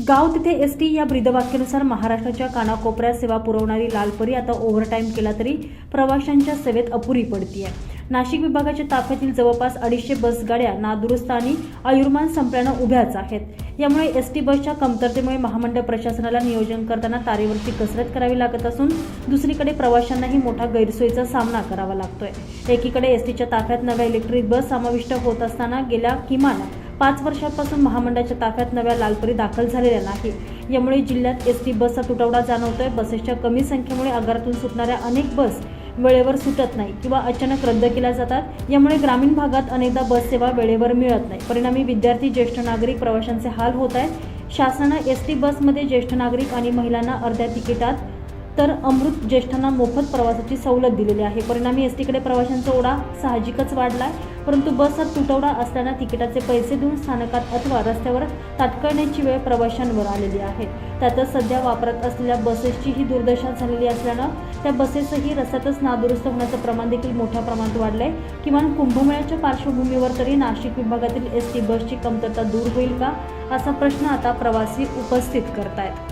गाव तिथे S T या ब्रीदवाक्यानुसार महाराष्ट्राच्या कानाकोपऱ्यात सेवा पुरवणारी लालपरी आता ओव्हरटाईम केला तरी प्रवाशांच्या सेवेत अपुरी पडतीये. नाशिक विभागाच्या ताफ्यातील जवळपास अडीचशे बसगाड्या नादुरुस्त आणि आयुर्मान संपल्यानं उभ्याच आहेत. यामुळे एस टी बसच्या कमतरतेमुळे महामंडळ प्रशासनाला नियोजन करताना तारेवरची कसरत करावी लागत असून दुसरीकडे प्रवाशांनाही मोठा गैरसोयीचा सामना करावा लागतोय. एकीकडे एस टीच्या ताफ्यात नव्या इलेक्ट्रिक बस समाविष्ट होत असताना गेल्या किमान पाच वर्षांपासून महामंडळाच्या ताफ्यात नव्या लालपरी दाखल झालेल्या नाही. यामुळे जिल्ह्यात एस टी बसचा तुटवडा जाणवतोय. बसेसच्या कमी संख्येमुळे आगारातून सुटणाऱ्या अनेक बस वेळेवर सुटत नाही किंवा अचानक रद्द केल्या जातात. यामुळे ग्रामीण भागात अनेकदा बस सेवा वेळेवर मिळत नाही. परिणामी विद्यार्थी ज्येष्ठ नागरिक प्रवाशांचे हाल होत आहेत. शासनानं एस टी बसमध्ये ज्येष्ठ नागरिक आणि महिलांना अर्ध्या तिकिटात तर अमृत ज्येष्ठांना मोफत प्रवासाची सवलत दिलेली आहे. परिणामी एस टीकडे प्रवाशांचा ओढा साहजिकच वाढला आहे परंतु बसचा तुटवडा असल्यानं तिकिटाचे पैसे देऊन स्थानकात अथवा रस्त्यावर तात्काळण्याची वेळ प्रवाशांवर आलेली आहे. त्यातच सध्या वापरात असलेल्या बसेसची ही दुर्दशा झालेली असल्यानं त्या बसेसही रस्त्यातच नादुरुस्त होण्याचं प्रमाण देखील मोठ्या प्रमाणात वाढलं आहे किमान कुंभमेळ्याच्या पार्श्वभूमीवर तरी नाशिक विभागातील एस टी बसची कमतरता दूर होईल का? असा प्रश्न आता प्रवासी उपस्थित करतायत.